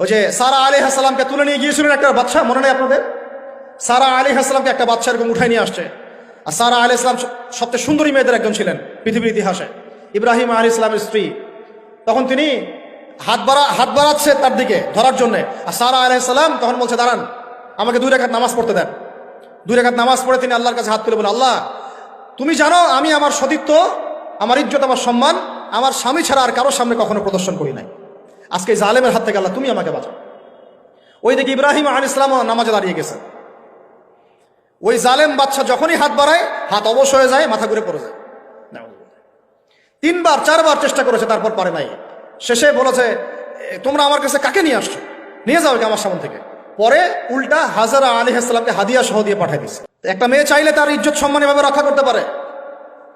ওই যে সারা আলী হাসালামকে তুলে নিয়ে গিয়েছিলেন একটা বাচ্চা, মনে নেই আপনাদের? সারা আলী হাসলামকে একটা বাচ্চা এরকম উঠাই নিয়ে আসছে। আর সারা আলী ইসলাম সবচেয়ে সুন্দরী মেয়েদের একজন ছিলেন পৃথিবীর ইতিহাসে। ইব্রাহিম আলী ইসলামের স্ত্রী। তখন তিনি হাত বাড়া, হাত বাড়াচ্ছে তার দিকে ধরার জন্য। আর সারা আলী ইসলাম তখন বলছে, দাঁড়ান, আমাকে দুই রেখাত নামাজ পড়তে দেন। দুই রেখাত নামাজ পড়ে তিনি আল্লাহর কাছে হাত তুলে বলে আল্লাহ, তুমি জানো আমি আমার সতীত্ব, আমার ইজ্জত, আমার সম্মান, আমার স্বামী ছাড়া আর কারোর সামনে কখনো প্রদর্শন করি নাই। আজকে জালেমের হাত থেকে আল্লাহ তুমি আমাকে বাঁচাও। ওই দিকে ইব্রাহিম আল ইসলামও নামাজে দাঁড়িয়ে গেছে। ওই জালেম বাচ্চা যখনই হাত বাড়ায়, হাত অবশ হয়ে যায়, মাথা ঘুরে পড়ে যায়। তিনবার, চারবার চেষ্টা করেছে, তারপর পারে নাই। শেষে বলেছে তোমরা আমার কাছে কাকে নিয়ে আসছো? নিয়ে যাও আমার সামনে থেকে। পরে উল্টা হাজারা আলী হাসলামকে হাদিয়া সহ দিয়ে পাঠিয়ে দিচ্ছে একটা মেয়ে চাইলে তার ইজ্জত সম্মান এভাবে রক্ষা করতে পারে।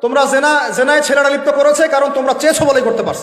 তোমরা জেনা, জেনায় ছেলেরা লিপ্ত করেছে, কারণ তোমরা চেয়েছো বলেই করতে পারছ।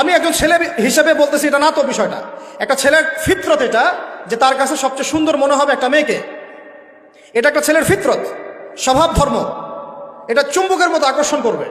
আমি একজন ছেলে হিসেবে বলতেছি, এটা না তো বিষয়টা। একটা ছেলের ফিতরত এটা, যে তার কাছে সবচেয়ে সুন্দর মনে হবে একটা মেয়েকে। এটা একটা ছেলের ফিতরত স্বভাব ধর্ম এটা চুম্বকের মতো আকর্ষণ করবে।